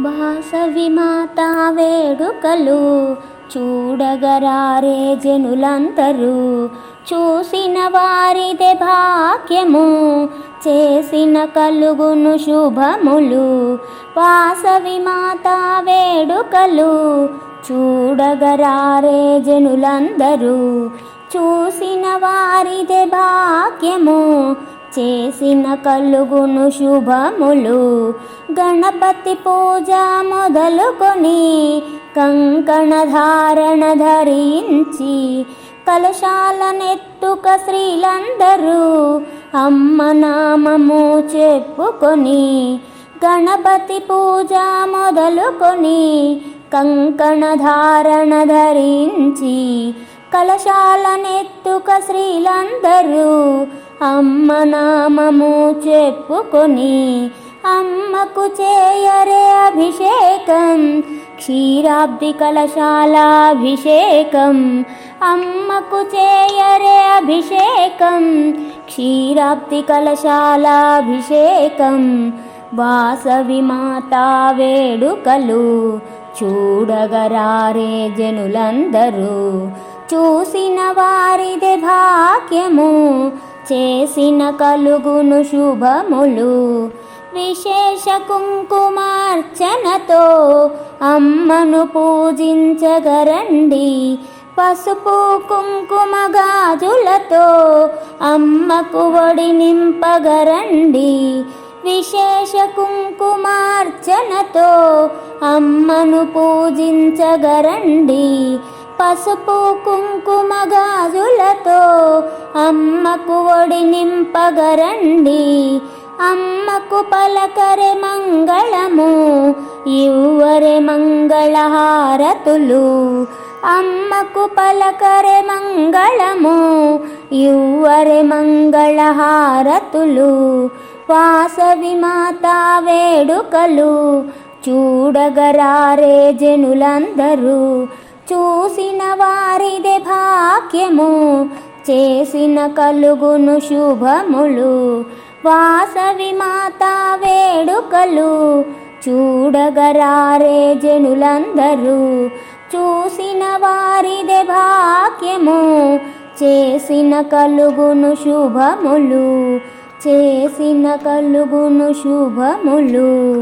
వాసవి మాత వేడుకలు చూడగరారే జనులందరూ. చూసిన వారిదే భాగ్యము చేసిన కలుగును శుభములు. వాసవి మాత వేడుకలు చూడగరారే జనులందరూ. చూసిన వారిదే భాగ్యము చేసిన కలుగును శుభములు. గణపతి పూజ మొదలుకొని కంకణ ధారణ ధరించి కలశాలనెత్తుక స్త్రీలందరూ అమ్మ నామము చెప్పుకొని గణపతి పూజ మొదలుకొని కంకణ ధారణ ధరించి కలశాలనెత్తుక స్త్రీలందరూ అమ్మ నామము చెప్పుకొని అమ్మకు చేయరే అభిషేకం క్షీరాబ్ది కలశాలాభిషేకం అమ్మకు చేయరే అభిషేకం క్షీరాబ్ది కలశాలాభిషేకం వాసవి మాతా వేడుకలు చూడగరారే జనులందరూ. చూసిన వారిదే భాగ్యము చేసిన కలుగును శుభములు. విశేష కుంకుమార్చనతో అమ్మను పూజించగరండి. పసుపు కుంకుమ గాజులతో అమ్మకు ఒడి నింపగరండి. విశేష కుంకుమార్చనతో అమ్మను పూజించగరండి. పసుపు కుంకుమ గాజులతో అమ్మకు ఒడి నింపగరండి. అమ్మకు పలకరె మంగళము ఇవ్వరే మంగళహారతులు. అమ్మకు పలకరె మంగళము ఇవ్వరే మంగళహారతులు. వాసవి మాతా వేడుకలు చూడగరారే జనులందరూ. చూసిన వారిదే భాగ్యము చేసిన కలుగును శుభములు. వాసవి మాతా వేడుకలు చూడగరారే జనులందరూ. చూసిన వారిదే భాగ్యము చేసిన కలుగును శుభములు. చేసిన కలుగును శుభములు.